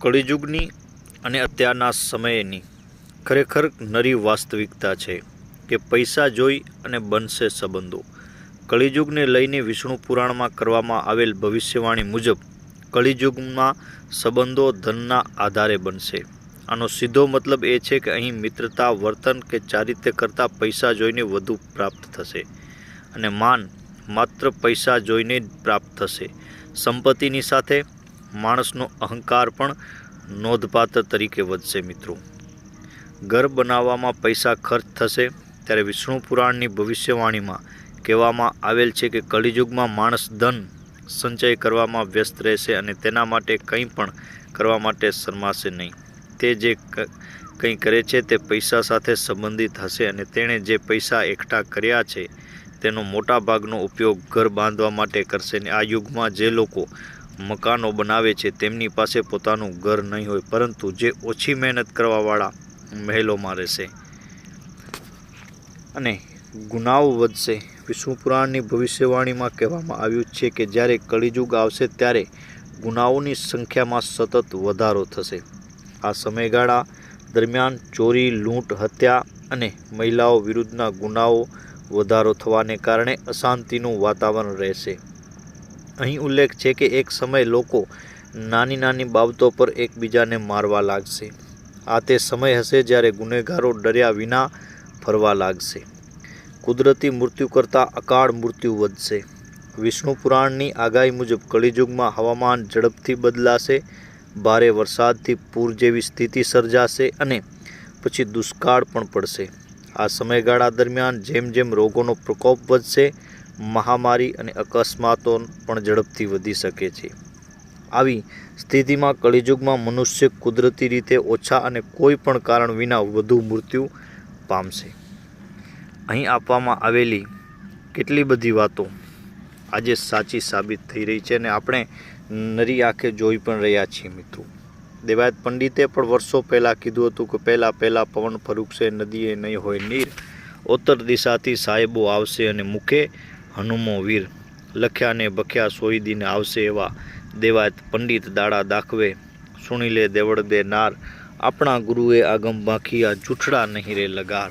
કળિયુગની અને અત્યારના સમયની ખરેખર નરી વાસ્તવિકતા છે કે પૈસા જોઈ અને બનશે સંબંધો. કળિયુગને લઈને વિષ્ણુ પુરાણમાં કરવામાં આવેલ ભવિષ્યવાણી મુજબ કળિયુગમાં સંબંધો ધનના આધારે બનશે. આનો સીધો મતલબ એ છે કે અહીં મિત્રતા, વર્તન કે ચારિત્ર્ય કરતાં પૈસા જોઈને વધુ પ્રાપ્ત થશે અને માન માત્ર પૈસા જોઈને જ પ્રાપ્ત થશે. સંપત્તિની સાથે માણસનો અહંકાર પણ નોંધપાત્ર તરીકે વધશે મિત્રો. ઘર બનાવવામાં પૈસા ખર્ચ થશે ત્યારે વિષ્ણુ પુરાણની ભવિષ્યવાણીમાં કહેવામાં આવેલ છે કે કળિયુગમાં માણસ ધન સંચય કરવામાં વ્યસ્ત રહેશે અને તેના માટે કંઈ પણ કરવા માટે શરમાશે નહીં. તે જે કંઈ કરે છે તે પૈસા સાથે સંબંધિત હશે અને તેણે જે પૈસા એકઠા કર્યા છે તેનો મોટા ભાગનો ઉપયોગ ઘર બાંધવા માટે કરશે. અને આ યુગમાં જે લોકો મકાનો બનાવે છે, તેમની પાસે પોતાનું ઘર નહીં હોય, પરંતુ જે ઓછી મહેનત કરવાવાળા મહેલોમાં રહેશે. અને ગુનાઓ વધશે. વિષ્ણુપુરાણની ભવિષ્યવાણીમાં કહેવામાં આવ્યું છે કે જ્યારે કળિયુગ આવશે ત્યારે ગુનાઓની સંખ્યામાં સતત વધારો થશે. આ સમયગાળા દરમિયાન ચોરી, લૂંટ, હત્યા અને મહિલાઓ વિરુદ્ધના ગુનાઓ વધારો થવાને કારણે અશાંતિનું વાતાવરણ રહેશે. અહીં ઉલ્લેખ છે કે એક સમય લોકો નાની નાની બાબતો પર એકબીજાને મારવા લાગશે. આ તે સમય હશે જ્યારે ગુનેગારો ડર્યા વિના ફરવા લાગશે. કુદરતી મૃત્યુ કરતાં અકાળ મૃત્યુ વધશે. વિષ્ણુ પુરાણની આગાહી મુજબ કળિયુગમાં હવામાન ઝડપથી બદલાશે, ભારે વરસાદથી પૂર જેવી સ્થિતિ સર્જાશે અને પછી દુષ્કાળ પણ પડશે. આ સમયગાળા દરમિયાન જેમ જેમ રોગોનો પ્રકોપ વધશે મહામારી અને અકસ્માતો પણ ઝડપથી વધી શકે છે. આવી સ્થિતિમાં કળિયુગમાં મનુષ્ય કુદરતી રીતે ઓછા અને કોઈ પણ કારણ વિના વધુ મૃત્યુ પામશે. અહીં આપવામાં આવેલી કેટલી બધી વાતો આજે સાચી સાબિત થઈ રહી છે અને આપણે નરી આંખે જોઈ પણ રહ્યા છીએ મિત્રો. દેવાયત પંડિતે પણ વર્ષો પહેલાં કીધું હતું કે પહેલાં પહેલાં પવન ફરૂકશે નદીએ નહીં હોય, નીર ઉત્તર દિશાથી સાહેબો આવશે અને મુખે હનુમો વીર લખ્યા ને બખ્યા સોઈ દિન આવશે એવા દેવાય પંડિત દાડા દાખવે. સુણી લે દેવળ દે નાર. આપણા ગુરુએ આગમ બાખી આ જૂઠડા નહીં રે લગાર.